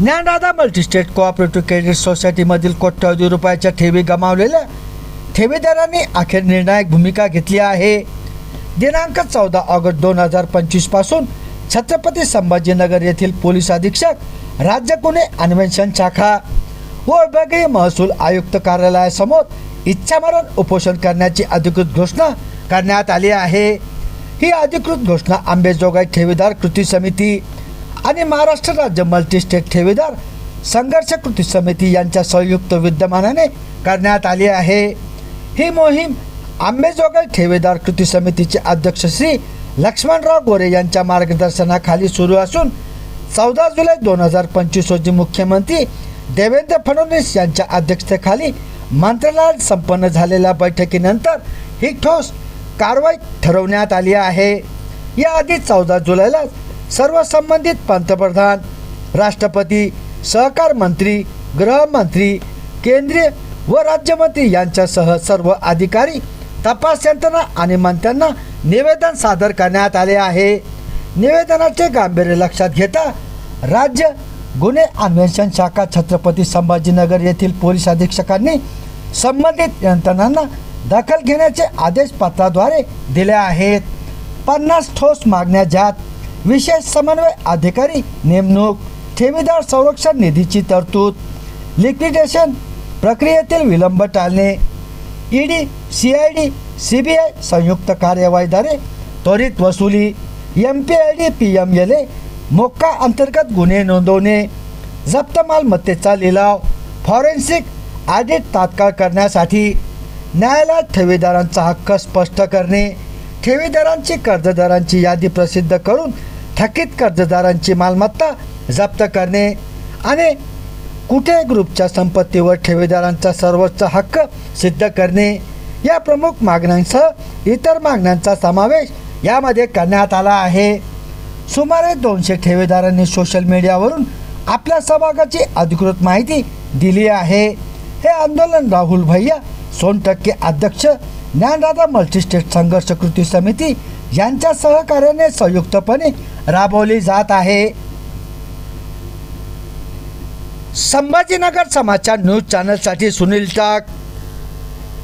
ज्ञानदादा multistate cooperative credit सोसायटीमधील कोट्यवधी रुपयाच्या ठेवी गमावलेल्या ठेवीदारांनी अखेर निर्णायक भूमिका घेतली आहे. दिनांक चौदा ऑगस्ट दोन हजार पंचवीसपासून छत्रपती संभाजीनगर येथील पोलीस अधीक्षक राज्य गुन्हे अन्वेषण शाखा व विभागीय महसूल आयुक्त कार्यालयासमोर इच्छामरण उपोषण करण्याची अधिकृत घोषणा करण्यात आली आहे. ही अधिकृत घोषणा आंबेजोगाई ठेवीदार कृती समिती आणि महाराष्ट्र राज्य मल्टीस्टेट ठेवीदार संघर्ष कृती समिती यांच्या संयुक्त विद्यमानाने करण्यात आली आहे. ही मोहीम आंबेजोगाई ठेवीदार कृती समितीचे अध्यक्ष श्री लक्ष्मणराव गोरे यांच्या मार्गदर्शनाखाली सुरू असून चौदा जुलै दोन हजार पंचवीस रोजी मुख्यमंत्री देवेंद्र फडणवीस यांच्या अध्यक्षतेखाली मंत्रालयात संपन्न झालेल्या बैठकीनंतर ही ठोस कारवाई ठरवण्यात आली आहे. याआधी चौदा जुलैला सर्व संबंधित पंतप्रधान राष्ट्रपती सहकार मंत्री गृहमंत्री केंद्रीय व राज्यमंत्री यांच्यासह सर्व अधिकारी तपास यंत्रणा आणि मंत्र्यांना निवेदन सादर करण्यात आले आहे. निवेदनाचे गांभीर्य लक्षात घेता राज्य गुन्हे अन्वेषण शाखा छत्रपती संभाजीनगर येथील पोलीस अधीक्षकांनी संबंधित यंत्रणांना दखल घेण्याचे आदेश पत्राद्वारे दिले आहेत. पन्नास ठोस मागण्या ज्यात विशेष समन्वय अधिकारी नेमणूक ठेवीदार संरक्षण निधीची तरतूद लिक्विडेशन प्रक्रियेतील विलंब टाळणे ED C I D C B I संयुक्त कार्यवाहीद्वारे त्वरित वसुली M P I D P M L A MCOCA अंतर्गत गुन्हे नोंदवणे जप्त मालमत्तेचा लिलाव फॉरेन्सिक ऑडिट तात्काळ करण्यासाठी न्यायालयात ठेवीदारांचा हक्क स्पष्ट करणे ठेवीदारांची कर्जदारांची यादी प्रसिद्ध करून थकीत कर्जदारांची मालमत्ता जप्त करणे आणि कुठे ग्रुपच्या संपत्तीवर ठेवीदारांचा सर्वोच्च हक्क सिद्ध करणे या प्रमुख मागण्यांसह इतर मागण्यांचा समावेश यामध्ये करण्यात आला आहे. सुमारे दोनशे ठेवीदारांनी सोशल मीडियावरून आपल्या सहभागाची अधिकृत माहिती दिली आहे. हे आंदोलन राहुल भैया सोनटक्के अध्यक्ष ज्ञानदादा मल्टीस्टेट संघर्ष कृती समिती यांच्या सहकार्याने संयुक्तपणे राबवली जात आहे. संभाजीनगर समाचार न्यूज चॅनलसाठी सुनील टाक.